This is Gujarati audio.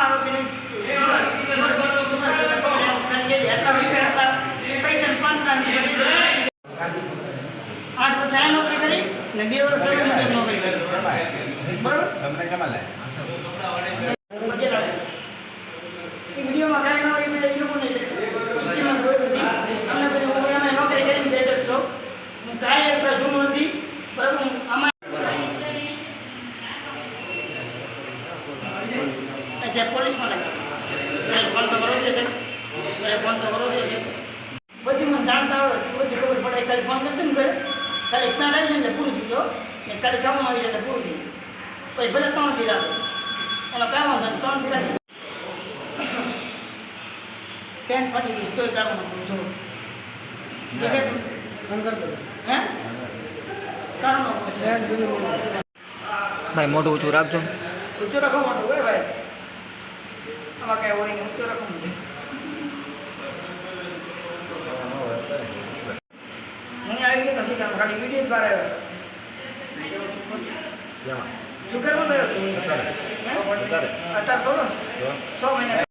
આરોપીને એટલા પૈસા હતા પૈસા પાંચતાની આઠ વર્ષ નોકરી કરી ને બે વર્ષ નોકરી કરી બરોબર તમને કેમાં લે એ વિડીયોમાં કાંઈ ના હોય મેં એ લોકોને સ્કીમમાં જોઈ બધી અમને પછી હું એમાં નોકરી કરીને બેઠો જ છું હું કાંઈ એવું કશું નથી બરાબર હું આમાં અચ્છા પોલીસમાં લાગ્યો ફોન તો કરવો દેશે ત્યારે ફોન તો કરવો દેશે બધી મને જાણતા આવડે છે બધી ખબર પડે. ખાલી ફોન નથી ને કરે ખાલી પેન્ટ આવી જાય ને પૂરું થઈ ગયો ને ખાલી કામમાં આવી જાય ને પૂરું થઈ ગયું. પછી ભલે ત્રણ દી રાખો. એનો કામ વાંધો નહીં ત્રણ દી રાખી. પેન્ટ ફાટી ગઈ? તોય કામ નથી કારણ ભાઈ મોઢું ઊંચું રાખજો. ઊંચો રકમ હોય ભાઈ. આમાં કાંઈ હોય નહીં ઊંચો મને આવી ગયા શું કામ ખાલી વીડિયો દ્વારા આવ્યા. ગયો? અત્યારે. અત્યારે. થોડો? છ મહિના.